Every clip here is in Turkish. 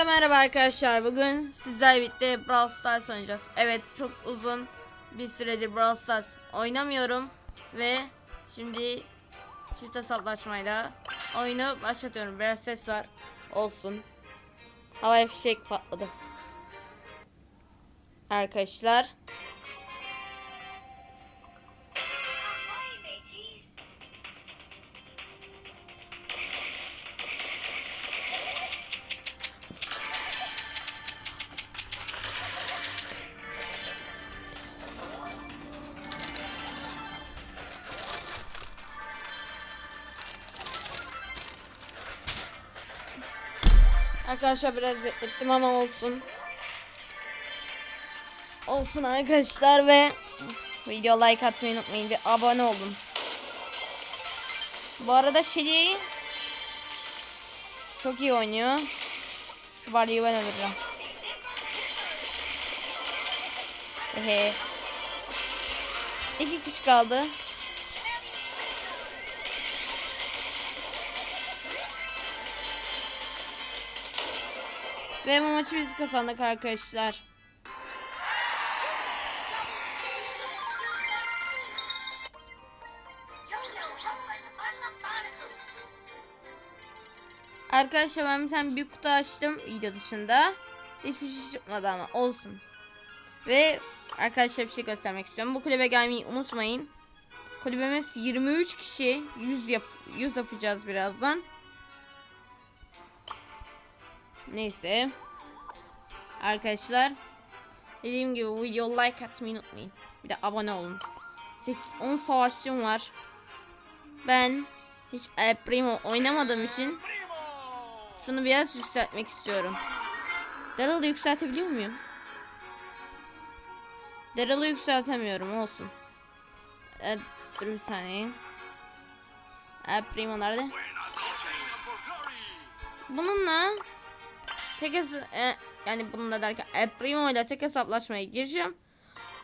Hepinize merhaba arkadaşlar. Bugün sizlerle birlikte Brawl Stars oynayacağız. Evet çok uzun bir süredir Brawl Stars oynamıyorum. Ve şimdi çift hesaplaşmayla oyunu başlatıyorum. Biraz ses var. Olsun. Havaya fişek patladı. Arkadaşlar. Arkadaşlar biraz beklettim ama olsun. Olsun arkadaşlar ve video like atmayı unutmayın ve abone olun. Bu arada Shelly çok iyi oynuyor. Şu Barley'i ben öldüreceğim. Ehe. İki kişi kaldı. Ve bu maçı biz kazandık arkadaşlar. Arkadaşlar ben bir tane büyük kutu açtım video dışında. Hiçbir şey çıkmadı ama olsun. Ve arkadaşlar bir şey göstermek istiyorum. Bu kulübe gelmeyi unutmayın. Kulübemiz 23 kişi. 100 yap 100 yapacağız birazdan. Neyse. Arkadaşlar. Dediğim gibi bu video like atmayı unutmayın. Bir de abone olun. 10 savaşçım var. Ben hiç El Primo oynamadığım için şunu biraz yükseltmek istiyorum. Daryl'ı yükseltebiliyor muyum? Daryl'ı yükseltemiyorum olsun. Evet, dur bir saniye. El Primo nerede? Bununla tek e, yani bununla derken El Primo ile tek hesaplaşmaya gireceğim.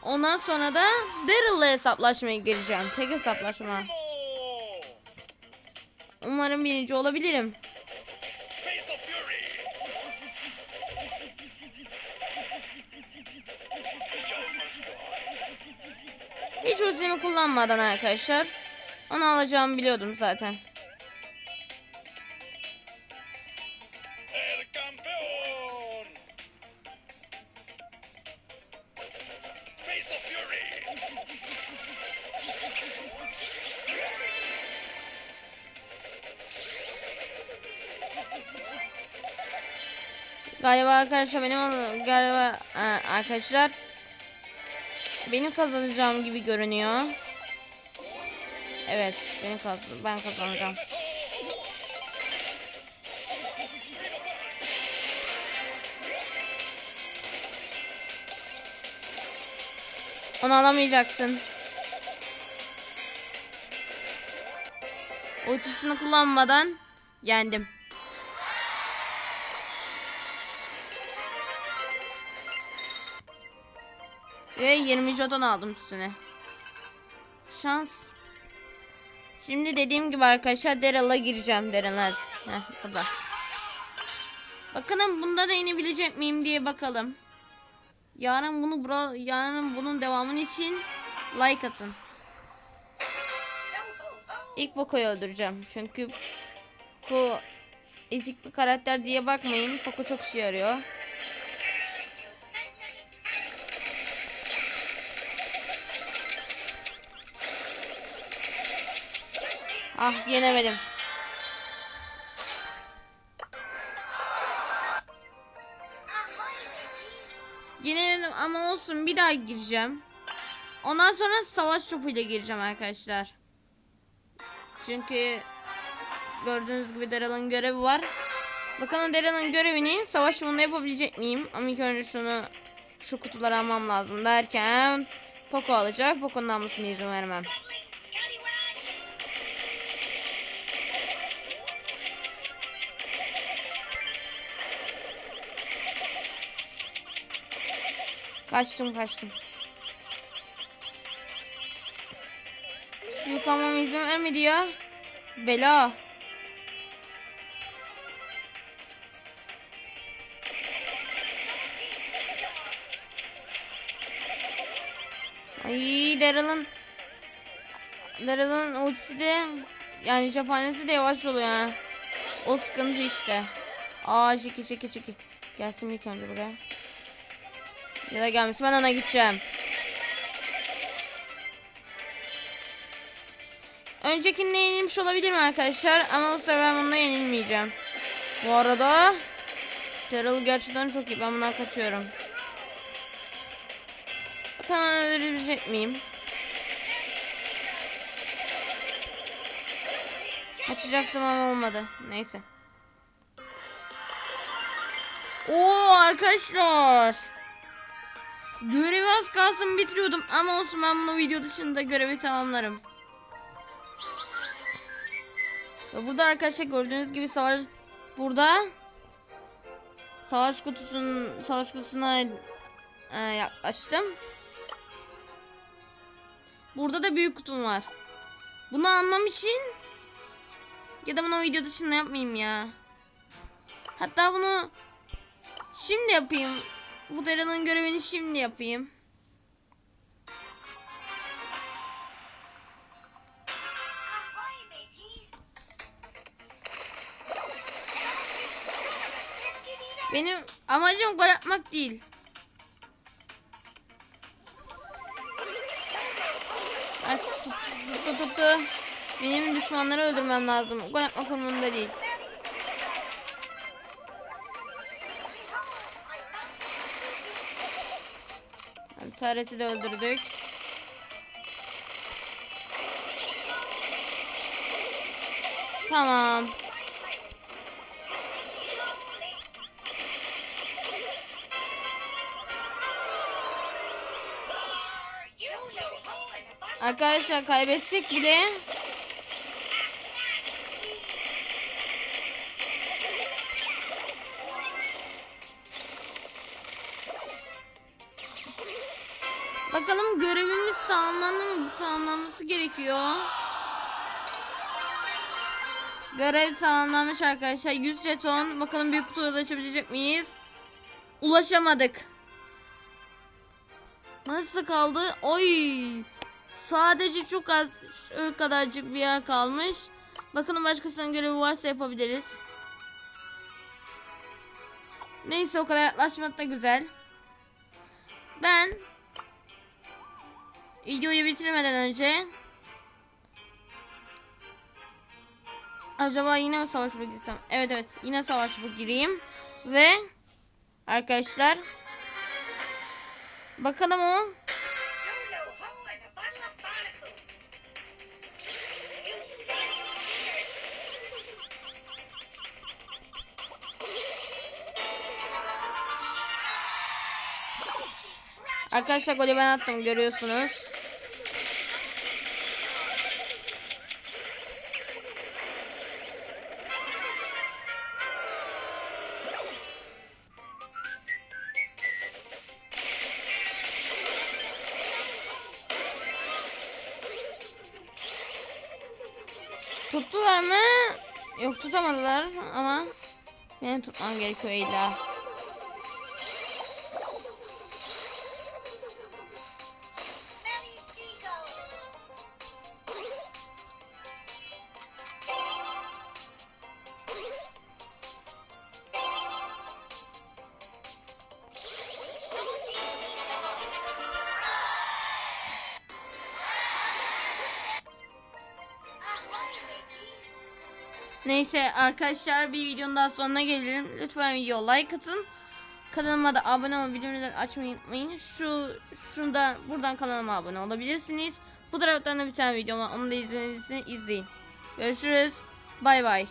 Ondan sonra da Daryl ile hesaplaşmaya gireceğim. Tek hesaplaşma. Umarım birinci olabilirim. Hiç ultimi kullanmadan arkadaşlar. Onu alacağımı biliyordum zaten. Galiba arkadaşlar benim al- galiba e, arkadaşlar benim kazanacağım gibi görünüyor. Evet, benim kaz ben kazanacağım. Onu alamayacaksın. Ultisini kullanmadan yendim. Ve 20 jeton aldım üstüne. Şans. Şimdi dediğim gibi arkadaşlar Daryl'a gireceğim. Daryl. Heh, burada. Bakalım bunda da inebilecek miyim diye bakalım. Yarın bunu bura, yarın bunun devamının için like atın. İlk Poco'yu öldüreceğim. Çünkü Poco ezik bir karakter diye bakmayın. Poco çok işe yarıyor. Ah yenemedim. Yenemedim ama olsun bir daha gireceğim. Ondan sonra savaş topuyla gireceğim arkadaşlar. Çünkü gördüğünüz gibi Daryl'ın görevi var. Bakalım Daryl'ın görevini savaş topunda yapabilecek miyim? Ama ilk önce şunu şu kutuları almam lazım derken Poco alacak. Poco'nun almasına izin vermem. Kaçtım kaçtım. Yıkamama izin vermedi ya. Bela. Ay Daryl'ın Daryl'ın ultisi de yani cephanesi de yavaş oluyor ha. O sıkıntı işte. Aa çeki çeki çeki. Gelsin ilk önce buraya. Ya da gelmesin ben ona gideceğim. Öncekinde yenilmiş olabilirim arkadaşlar ama bu sefer ben bunda yenilmeyeceğim. Bu arada Daryl gerçekten çok iyi. Ben bundan kaçıyorum. Bakalım öldürebilecek miyim? Kaçacaktım ama olmadı. Neyse. Oo arkadaşlar. Görevi az kalsın bitiriyordum ama olsun ben bunu video dışında görevi tamamlarım. Ve burada arkadaşlar gördüğünüz gibi savaş burada savaş kutusunun savaş kutusuna e, yaklaştım. Burada da büyük kutum var. Bunu almam için ya da bunu video dışında yapmayayım ya. Hatta bunu şimdi yapayım. Bu Daryl'ın görevini şimdi yapayım. Benim amacım gol atmak değil. Tuttu tuttu. Benim düşmanları öldürmem lazım. Gol atmak umurumda değil. Tareti de öldürdük. Tamam. Arkadaşlar kaybetsek bile tamamlanması gerekiyor. Görev tamamlanmış arkadaşlar. 100 jeton. Bakalım büyük kutuya ulaşabilecek miyiz? Ulaşamadık. Nasıl kaldı? Oy! Sadece çok az şu kadarcık bir yer kalmış. Bakalım başkasının görevi varsa yapabiliriz. Neyse o kadar yaklaşmak da güzel. Ben videoyu bitirmeden önce acaba yine mi savaş bu girsem? Evet evet yine savaş bu gireyim ve arkadaşlar bakalım o Arkadaşlar golü ben attım görüyorsunuz. Tuttular mı? Yok tutamadılar ama benim tutmam gerekiyor illa. Neyse arkadaşlar bir videonun daha sonuna gelelim. Lütfen video like atın. Kanalıma da abone olmayı, bildirimleri açmayı unutmayın. Şu şurada buradan kanalıma abone olabilirsiniz. Bu taraftan da bir tane video var. Onu da izlemenizi izleyin. Görüşürüz. Bay bay.